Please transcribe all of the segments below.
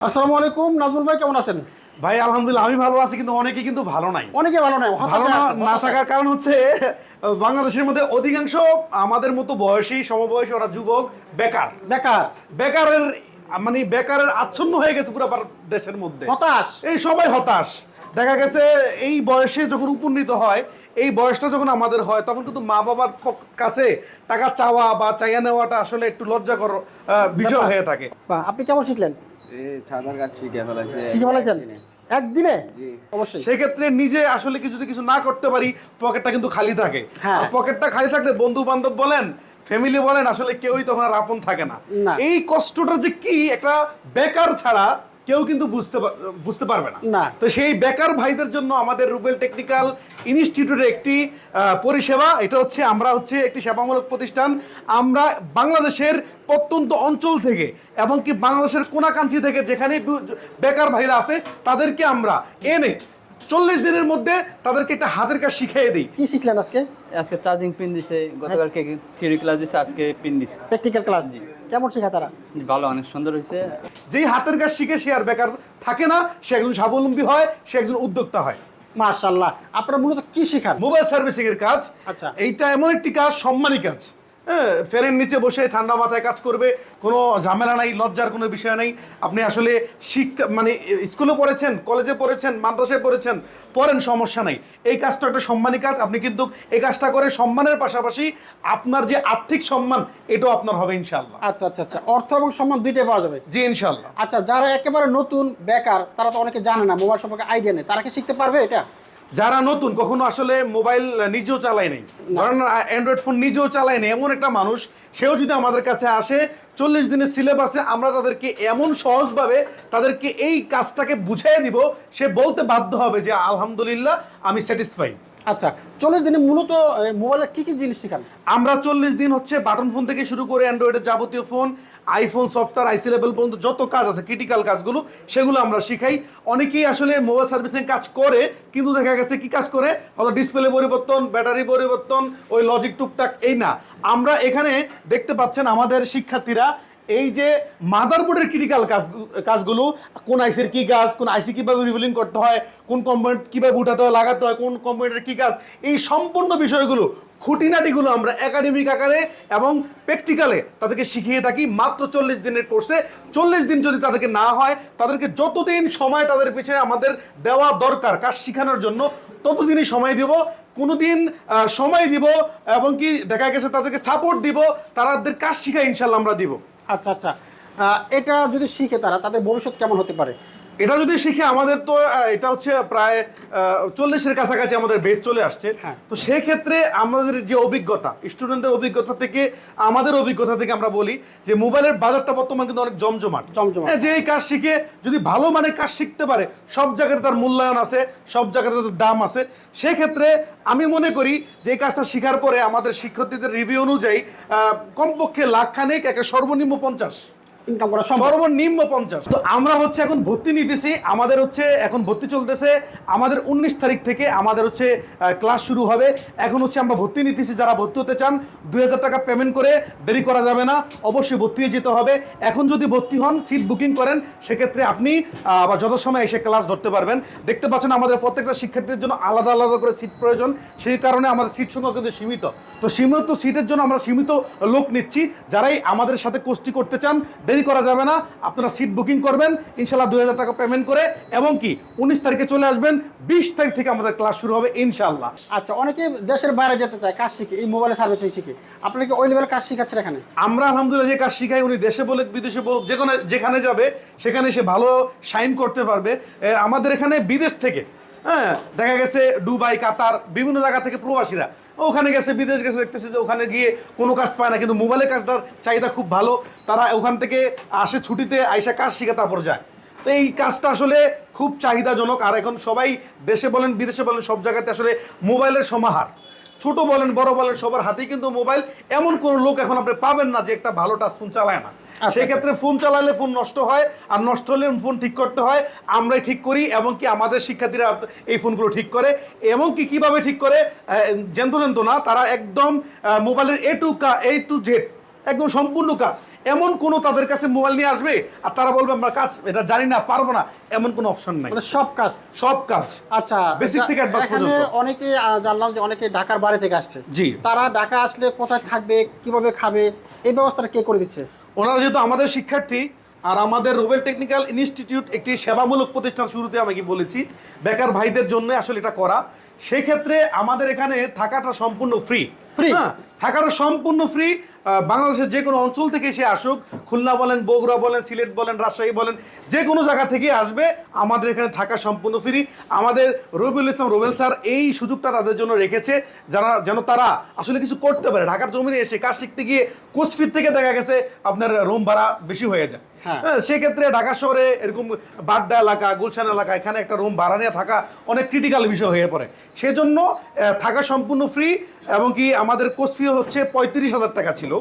আসসালামু আলাইকুম নাজমুল ভাই কেমন আছেন? ভাই আলহামদুলিল্লাহ আমি ভালো আছি কিন্তু অনেকে কিন্তু ভালো নাই। অনেকে ভালো নাই ভালো না। থাকার কারণ হচ্ছে বাংলাদেশের মধ্যে অধিকাংশ আমাদের মতো বয়সী সমবয়সী ওরা যুবক বেকার। বেকার। বেকারের মানে বেকারের আচ্ছন্ন হয়ে গেছে পুরো দেশের মধ্যে। হতাশ। এই সবাই হতাশ। দেখা গেছে এই বয়সে যখন উপনীত হয় এই বয়সটা যখন আমাদের হয় তখন কিন্তু মা বাবার কাছে টাকা চাওয়া বা চাইয়া নেওয়াটা আসলে একটু লজ্জাকর বিষয় হয়ে থাকে। আপনি কেমন শিখলেন? সাঁতার কাট শিখে ফেলাইছে? শিখে ফেলেছেন একদিনে। অবশ্যই। সেক্ষেত্রে নিজে আসলে কিছু যদি কিছু না করতে পারি পকেটটা কিন্তু খালি থাকে। হ্যাঁ। আর পকেটটা খালি থাকলে বন্ধু বান্ধব বলেন ফ্যামিলি বলেন আসলে কেউই তখন আর আপন থাকে না। না। এই কষ্টটা যে কি একটা বেকার ছাড়া কেউ কিন্তু বুঝতে বুঝতে পারবে না। না। তো সেই বেকার ভাইদের জন্য আমাদের রুবেল টেকনিক্যাল ইনস্টিটিউটের একটি পরিষেবা। এটা হচ্ছে আমরা হচ্ছে একটি সেবামূলক প্রতিষ্ঠান। আমরা বাংলাদেশের প্রত্যন্ত অঞ্চল থেকে এবং কি বাংলাদেশের কোনাকাঞ্চি থেকে যেখানে বেকার ভাইরা আছে তাদেরকে আমরা এনে চল্লিশ দিনের মধ্যে তাদেরকে একটা হাতের কাজ শিখিয়ে দিই। কি শিখলেন আজকে? আজকে চার্জিং পিন দিছে গতকালকে থিওরি ক্লাস দিছে আজকে পিন দিছে। প্র্যাকটিক্যাল ক্লাস কেমন শেখায় তারা? ভালো অনেক সুন্দর হয়েছে। যেই হাতের কাজ শিখে সে আর বেকার থাকে না সে একজন স্বাবলম্বী হয় সে একজন উদ্যোক্তা হয়। মার্শাল্লাহ আপনারা মূলত কি শেখান? মোবাইল সার্ভিসিং এর কাজ। আচ্ছা। এইটা এমন একটি কাজ সম্মানী কাজ। ফ্যানের নিচে বসে ঠান্ডা মাথায় কাজ করবে কোনো ঝামেলা নাই লজ্জার কোনো বিষয় নাই। আপনি আসলে শিক্ষা মানে স্কুলে পড়েছেন কলেজে পড়েছেন মাদ্রাসায় পড়েছেন পড়েন সমস্যা নাই। এই কাজটা একটা সম্মানী কাজ আপনি কিন্তু এই কাজটা করে সম্মানের পাশাপাশি আপনার যে আর্থিক সম্মান এটাও আপনার হবে ইনশাল্লাহ আচ্ছা আচ্ছা আচ্ছা অর্থ এবং সম্মান দুইটাই পাওয়া যাবে? জি ইনশাল্লাহ আচ্ছা যারা একেবারে নতুন বেকার তারা তো অনেকে জানে না মোবাইল সম্পর্কে আইডিয়া নেই। তারা কি শিখতে পারবে এটা? যারা নতুন কখনো আসলে মোবাইল নিজেও চালায় নাই। ধরেন অ্যান্ড্রয়েড ফোন নিজেও চালায় নাই এমন একটা মানুষ সেও যদি আমাদের কাছে আসে চল্লিশ দিনের সিলেবাসে আমরা তাদেরকে এমন সহজভাবে তাদেরকে এই কাজটাকে বুঝিয়ে দিব সে বলতে বাধ্য হবে যে আলহামদুলিল্লাহ আমি স্যাটিসফাই আচ্ছা চল্লিশ দিনে মূলত মোবাইলের কি কি জিনিস শেখান? আমরা চল্লিশ দিন হচ্ছে বাটন ফোন থেকে শুরু করে অ্যান্ড্রয়েডের যাবতীয় phone iPhone software IC level পর্যন্ত যত কাজ আছে ক্রিটিক্যাল কাজগুলো, সেগুলো আমরা শিখাই। অনেকেই আসলে মোবাইল সার্ভিসিং কাজ করে, কিন্তু দেখা গেছে কি কাজ করে? হয়তো ডিসপ্লে পরিবর্তন ব্যাটারি পরিবর্তন, ওই লজিক টুকটাক, এই না। আমরা এখানে দেখতে পাচ্ছেন আমাদের শিক্ষার্থীরা এই যে মাদারবোর্ডের ক্রিটিক্যাল কাজ কাজগুলো কোন আইসির কি কাজ কোন আইসি কীভাবে রিভিলিং করতে হয় কোন কম্পোনেন্ট কীভাবে উঠাতে হয় লাগাতে হয় কোন কম্পোনেন্টের কি কাজ এই সম্পূর্ণ বিষয়গুলো খুঁটিনাটিগুলো আমরা একাডেমিক আকারে এবং প্র্যাকটিক্যালে তাদেরকে শিখিয়ে থাকি মাত্র চল্লিশ দিনের কোর্সে চল্লিশ দিন যদি তাদেরকে না হয় তাদেরকে যতদিন সময় তাদের পিছনে আমাদের দেওয়া দরকার কাজ শেখানোর জন্য ততদিনই সময় দিব। কোনোদিন আহ, সময় দিব এবং কি দেখা গেছে তাদেরকে সাপোর্ট দিব তাদের কাজ শিখা ইনশাল্লাহ আমরা দিব। আচ্ছা আচ্ছা। এটা যদি শিখে তারা তাদের ভবিষ্যৎ কেমন হতে পারে? এটা যদি শিখে আমাদের তো এটা হচ্ছে প্রায় চল্লিশের কাছাকাছি আমাদের বেদ চলে আসছে হ্যাঁ। তো সেক্ষেত্রে আমাদের যে অভিজ্ঞতা স্টুডেন্টদের অভিজ্ঞতা থেকে আমাদের অভিজ্ঞতা থেকে আমরা বলি যে মোবাইলের বাজারটা বর্তমান কিন্তু অনেক জমজমাট। হ্যাঁ, যে এই কাজ শিখে যদি ভালো মানের কাজ শিখতে পারে সব জায়গাতে তার মূল্যায়ন আছে সব জায়গাতে তার দাম আছে সেক্ষেত্রে আমি মনে করি যে এই কাজটা শেখার পরে আমাদের শিক্ষার্থীদের রিভিউ অনুযায়ী কমপক্ষে লাখ খানেক একটা সর্বনিম্ন পঞ্চাশ ইনকাম করা সম্ভব। সর্বনিম্ন পঞ্চাশ। তো আমরা হচ্ছে এখন ভর্তি নিতেছি, আমাদের হচ্ছে এখন ভর্তি চলতেছে, আমাদের উনিশ তারিখ থেকে আমাদের হচ্ছে ক্লাস শুরু হবে। এখন হচ্ছে আমরা ভর্তি নিতেছি, যারা ভর্তি হতে চান, দুই হাজার টাকা পেমেন্ট করে দেরি করা যাবে না, অবশ্যই ভর্তি হয়ে যেতে হবে। এখন যদি ভর্তি হন সিট বুকিং করেন, সেক্ষেত্রে আপনি আবার যত সময় এসে ক্লাস ধরতে পারবেন। দেখতে পাচ্ছেন আমাদের প্রত্যেকটা শিক্ষার্থীদের জন্য আলাদা আলাদা করে সিট প্রয়োজন। সেই কারণে আমাদের সিট সংখ্যা কিন্তু সীমিত। তো সীমিত সিটের জন্য আমরা সীমিত লোক নিচ্ছি, যারাই আমাদের সাথে কোর্সটি করতে চান, দেরি করা যাবে না। আপনারা সিট বুকিং করবেন ইনশাল্লাহ দুই হাজার টাকা পেমেন্ট করে এবং কি উনিশ তারিখে চলে আসবেন বিশ তারিখ থেকে আমাদের ক্লাস শুরু হবে ইনশাল্লাহ আচ্ছা অনেকে দেশের বাইরে যেতে চায় কাজ শিখে এই মোবাইলের সার্ভিসিং শিখে। আপনারা কি ওই লেভেল কাজ শিখাচ্ছেন এখানে? আমরা আলহামদুলিল্লাহ যে কাজ শিখাই উনি দেশে বলে বিদেশে বলুক যে কোনো যেখানে যাবে সেখানে সে ভালো সাইন করতে পারবে। আমাদের এখানে বিদেশ থেকে হ্যাঁ দেখা গেছে দুবাই, কাতার, বিভিন্ন জায়গা থেকে প্রবাসীরা। ওখানে গেছে, বিদেশ গেছে, দেখতেছে যে ওখানে গিয়ে কোনো কাজ পায় না, কিন্তু মোবাইলের কাজটার চাহিদা খুব ভালো। তারা ওখান থেকে আসে ছুটিতে, আইসা কাজ শিখে তারপর যায়। তো এই কাজটা আসলে খুব চাহিদাজনক। আর এখন সবাই দেশে বলেন, বিদেশে বলেন, সব জায়গাতে আসলে মোবাইলের সমাহার। ছোট বলেন বড় বলেন সবার হাতেই কিন্তু মোবাইল। এমন কোন লোক এখন আপনি পাবেন না যে একটা ভালো টাচ ফোন চালায় না। সেক্ষেত্রে সেই ফোন চালালে ফোন নষ্ট হয় আর নষ্ট হলে ফোন ঠিক করতে হয়। আমরাই ঠিক করি এবং কি আমাদের শিক্ষার্থীরা এই ফোনগুলো ঠিক করে। এবং কি কীভাবে ঠিক করে? জেন্ত জেন্ত না তারা একদম মোবাইলের এ টু কা এ টু জেড একদম সম্পূর্ণ কাজ। এমন কোনো তাদের কাছে মোবাইল নিয়ে আসবে আর তারা বলবে আমরা কাজ এটা জানি না পারব না। এমন কোনো অপশন নাই। মানে সব কাজ। সব কাজ। আচ্ছা এটা- থেকে এখানে পর্যন্ত। অনেকে জানলাম যে অনেকে ঢাকার বাইরে থেকে আসছে। জি। তারা ঢাকা আসলে কোথায় থাকবে কীভাবে খাবে এই ব্যবস্থাটা কে করে দিচ্ছে? ওনারা যেহেতু আমাদের শিক্ষার্থী আর আমাদের রুবেল টেকনিক্যাল ইনস্টিটিউট একটি সেবামূলক প্রতিষ্ঠান শুরুতে আমি কি বলেছি বেকার ভাইদের জন্য আসলে এটা করা। সেক্ষেত্রে আমাদের এখানে থাকাটা সম্পূর্ণ ফ্রি Free? থাকাটা সম্পূর্ণ ফ্রি বাংলাদেশের যে কোনো অঞ্চল থেকে সে আসুক। খুলনা বলেন বগুড়া বলেন সিলেট বলেন রাজশাহী বলেন যে কোনো জায়গা থেকে আসবে। আমাদের এখানে থাকা সম্পূর্ণ ফ্রি আমাদের রবিউল ইসলাম রুবেল স্যার এই সুযোগটা তাদের জন্য রেখেছে। যারা যেন তারা আসলে কিছু করতে পারে। ঢাকার জমিনে এসে কাজ শিখতে গিয়ে কোচফিট থেকে দেখা গেছে আপনার রুম ভাড়া বেশি হয়ে যায়। হ্যাঁ। হ্যাঁ, সেক্ষেত্রে ঢাকা শহরে এরকম বাড্ডা এলাকা গুলশান এলাকা এখানে একটা রুম ভাড়া নিয়ে থাকা অনেক ক্রিটিক্যাল বিষয় হয়ে পড়ে। সেজন্য থাকা সম্পূর্ণ ফ্রি এবং কি আমাদের কোর্স ফি হচ্ছে পঁয়ত্রিশ হাজার টাকা ছিল।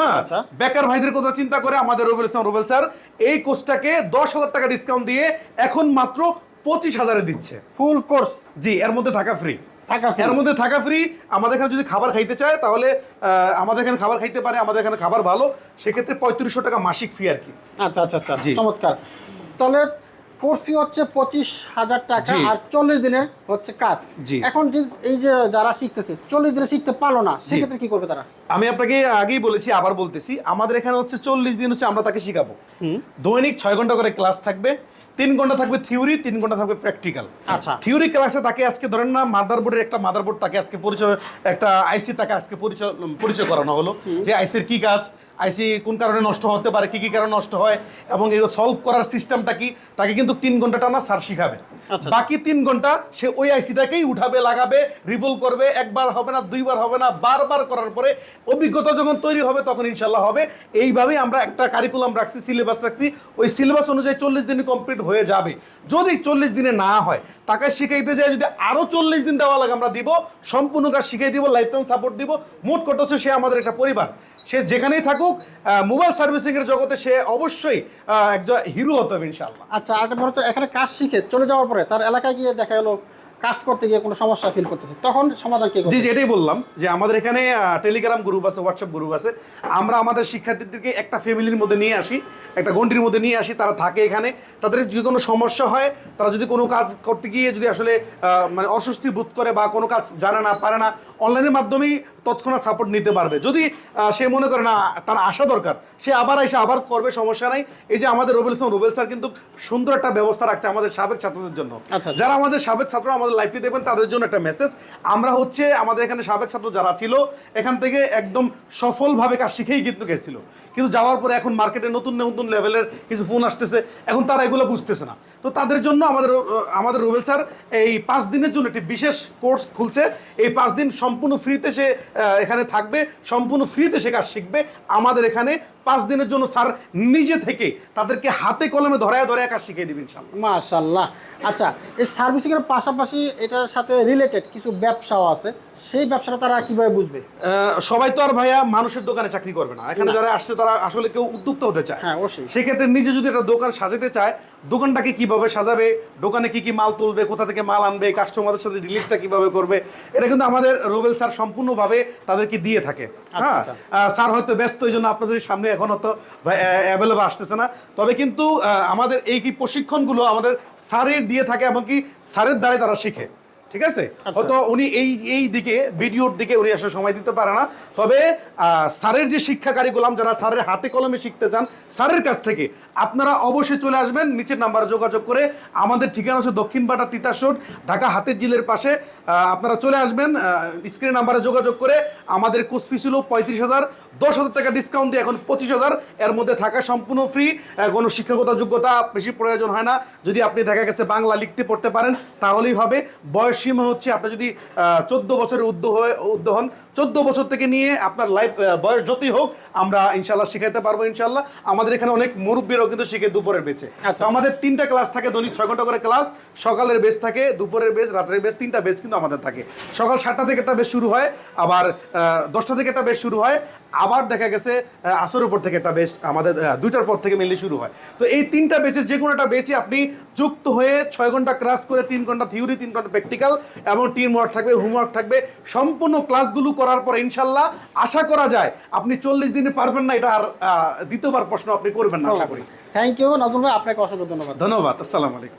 হ্যাঁ, আচ্ছা। বেকার ভাইদের কথা চিন্তা করে আমাদের রবিল ইসলাম রুবেল স্যার এই কোর্সটাকে দশ হাজার টাকা ডিসকাউন্ট দিয়ে এখন মাত্র পঁচিশ হাজারে দিচ্ছে। ফুল কোর্স জি এর মধ্যে থাকা ফ্রি এর মধ্যে থাকা ফ্রি আমাদের এখানে যদি খাবার খাইতে চায় তাহলে আমাদের এখানে খাবার খাইতে পারে আমাদের এখানে খাবার ভালো। সেক্ষেত্রে পঁয়ত্রিশশো টাকা মাসিক ফি আর কি। আচ্ছা আচ্ছা আচ্ছা। চমৎকার। তাহলে কোর্স ফি হচ্ছে পঁচিশ হাজার টাকা আর চল্লিশ দিনে হচ্ছে কাজ। জি। এখন যে এই যে যারা শিখতেছে চল্লিশ দিনে শিখতে পারল না সেক্ষেত্রে কি করবে তারা? আমি আপনাকে আগেই বলেছি আবার বলতেছি আমাদের এখানে হচ্ছে চল্লিশ দিন হচ্ছে আমরা তাকে শিখাবো। দৈনিক ছয় ঘণ্টা করে ক্লাস থাকবে তিন ঘণ্টা থাকবে থিওরি তিন ঘণ্টা থাকবে প্র্যাকটিক্যাল। আচ্ছা। থিওরি ক্লাসে তাকে আজকে ধরেন না মাদারবোর্ডের একটা মাদারবোর্ড তাকে আজকে পরিচয় একটা আইসি তাকে আজকে পরিচয় পরিচয় করানো হলো যে আইসির কি কাজ আইসি কোন কারণে নষ্ট হতে পারে কি কি কারণে নষ্ট হয় এবং এগুলো সলভ করার সিস্টেমটা কি তাকে কিন্তু তিন ঘণ্টা টানা স্যার শিখাবে। আচ্ছা। বাকি তিন ঘণ্টা সে ওই আইসিটাকেই উঠাবে লাগাবে রিভল করবে একবার হবে না দুইবার হবে না বারবার করার পরে অভিজ্ঞতা যখন তৈরি হবে তখন ইনশাল্লাহ হবে। এইভাবেই আমরা একটা কারিকুলাম রাখছি সিলেবাস রাখছি। ওই সিলেবাস অনুযায়ী চল্লিশ দিন কমপ্লিট হয়ে যাবে। যদি চল্লিশ দিনে না হয়, তাকে শিখাইতে যায় যদি আরও চল্লিশ দিন দেওয়া লাগে, আমরা দিব, সম্পূর্ণ কাজ শিখিয়ে দিব লাইফ টাইম সাপোর্ট দিব। মোট কথা সে আমাদের একটা পরিবার। সে যেখানেই থাকুক মোবাইল সার্ভিসিংয়ের জগতে সে অবশ্যই একজন হিরো হতে হবে ইনশাল্লাহ আচ্ছা আর এখানে কাজ শিখে চলে যাওয়ার পরে তার এলাকায় গিয়ে দেখা গেলো কাজ করতে গিয়ে কোনো সমস্যা ফিল করতেছে তখন সমাধান কি জি জি এটাই বললাম যে আমাদের এখানে টেলিগ্রাম গ্রুপ আছে হোয়াটসঅ্যাপ গ্রুপ আছে। আমরা আমাদের শিক্ষার্থীদেরকে একটা ফ্যামিলির মধ্যে নিয়ে আসি একটা গন্ডির মধ্যে নিয়ে আসি তারা থাকে এখানে। তাদের যদি কোনো সমস্যা হয় তারা যদি কোনো কাজ করতে গিয়ে যদি আসলে মানে অস্বস্তি বোধ করে বা কোনো কাজ জানে না পারে না অনলাইনের মাধ্যমেই তৎক্ষণাৎ সাপোর্ট নিতে পারবে। যদি সে মনে করে না তার আসা দরকার সে আবার এসে আবার করবে সমস্যা নাই। এই যে আমাদের রবিল ইসলাম রুবেল স্যার কিন্তু সুন্দর একটা ব্যবস্থা রাখছে আমাদের সাবেক ছাত্রদের জন্য। আচ্ছা। যারা আমাদের সাবেক ছাত্র আমাদের লাইফটি দেখবেন, তাদের জন্য একটা মেসেজ আমরা হচ্ছে আমাদের এখানে সাবেক ছাত্র যারা ছিল, এখান থেকে একদম সফলভাবে কাজ শিখেই কিন্তু গেছিল। কিন্তু যাওয়ার পরে এখন মার্কেটে নতুন নতুন লেভেলের কিছু ফোন আসতেছে, এখন তারা এগুলো বুঝতেছে না। তো তাদের জন্য আমাদের আমাদের রুবেল স্যার এই পাঁচ দিনের জন্য একটি বিশেষ কোর্স খুলছে। এই পাঁচ দিন সম্পূর্ণ ফ্রিতে সে এখানে থাকবে, সম্পূর্ণ ফ্রিতে সে কাজ শিখবে। আমাদের এখানে পাঁচ দিনের জন্য স্যার নিজে থেকে তাদেরকে হাতে কলমে ধরায় ধরায় কাজ শিখিয়ে দিবেন ইনশাল্লাহ মাশাল্লাহ আচ্ছা এই সার্ভিসিংয়ের পাশাপাশি এটার সাথে রিলেটেড কিছু ব্যবসাও আছে। সেই ব্যবসাটা তারা কীভাবে বুঝবে? সবাই তো আর ভাইয়া মানুষের দোকানে চাকরি করবে না। এখানে যারা আসছে তারা আসলে কেউ উদ্যোক্তা হতে চায়। হ্যাঁ অবশ্যই। সেক্ষেত্রে নিজে যদি একটা দোকান সাজাতে চায় দোকানটাকে কীভাবে সাজাবে দোকানে কি কি মাল তুলবে কোথা থেকে মাল আনবে কাস্টমারদের সাথে রিলিজটা কীভাবে করবে এটা কিন্তু আমাদের রোবেল স্যার সম্পূর্ণভাবে তাদেরকে দিয়ে থাকে। হ্যাঁ? আচ্ছা। স্যার হয়তো ব্যস্ত এই জন্য আপনাদের সামনে এখন হয়তো অ্যাভেলেবল আসতেছে না। তবে কিন্তু আমাদের এই কি প্রশিক্ষণগুলো আমাদের স্যারের দিয়ে থাকে এমনকি স্যারের দ্বারাই তারা শিখে। ঠিক আছে? হয়তো উনি এই এই দিকে ভিডিওর দিকে উনি আসলে সময় দিতে পারে না। তবে স্যারের যে শিক্ষা কারিকুলাম যারা স্যারের হাতে কলমে শিখতে চান স্যারের কাছ থেকে আপনারা অবশ্যই চলে আসবেন নিচের নাম্বারে যোগাযোগ করে। আমাদের ঠিকানা হচ্ছে দক্ষিণ বাটা তিতাসোড ঢাকা হাতের জিলের পাশে। আপনারা চলে আসবেন স্ক্রিন নাম্বারে যোগাযোগ করে। আমাদের কোর্স ছিল পঁয়ত্রিশ হাজার দশ হাজার টাকা ডিসকাউন্ট দিয়ে এখন পঁচিশ হাজার। এর মধ্যে থাকা সম্পূর্ণ ফ্রি কোনো শিক্ষাগত যোগ্যতা বেশি প্রয়োজন হয় না। যদি আপনি দেখা গেছে বাংলা লিখতে পড়তে পারেন তাহলেই হবে। বয়স সীমা হচ্ছে আপনি যদি চোদ্দ বছরের উদ্যোগ হয়ে উদ্যোগ হন চোদ্দ বছর থেকে নিয়ে আপনার লাইফ বয়স যতই হোক আমরা ইনশাল্লাহ শিখাইতে পারব ইনশাল্লাহ আমাদের এখানে অনেক মুরব্বীরাও কিন্তু শিখে দুপুরের বেচে আচ্ছা। আমাদের তিনটা ক্লাস থাকে দৈনিক ছয় ঘণ্টা করে ক্লাস সকালের বেচ থাকে দুপুরের বেচ রাতের বেচ তিনটা বেচ কিন্তু আমাদের থাকে। সকাল সাতটা থেকে একটা বেশ শুরু হয় আবার দশটা থেকে একটা বেশ শুরু হয় আবার দেখা গেছে আসর উপর থেকে একটা বেশ আমাদের দুইটার পর থেকে মেনলি শুরু হয়। তো এই তিনটা বেচের যে কোনো একটা বেচে আপনি যুক্ত হয়ে ছয় ঘণ্টা ক্লাস করে তিন ঘণ্টা থিওরি তিন ঘণ্টা প্র্যাকটিক্যাল এবং টিম ওয়ার্ক থাকবে হোমওয়ার্ক থাকবে সম্পূর্ণ ক্লাসগুলো করার পর ইনশাল্লাহ আশা করা যায় আপনি চল্লিশ দিনে পারবেন না এটা আর দ্বিতীয়বার প্রশ্ন আপনি করবেন না আশা করি। থ্যাংক ইউ নজরুল ভাই আপনাকে অসংখ্য ধন্যবাদ। ধন্যবাদ আসসালামু আলাইকুম।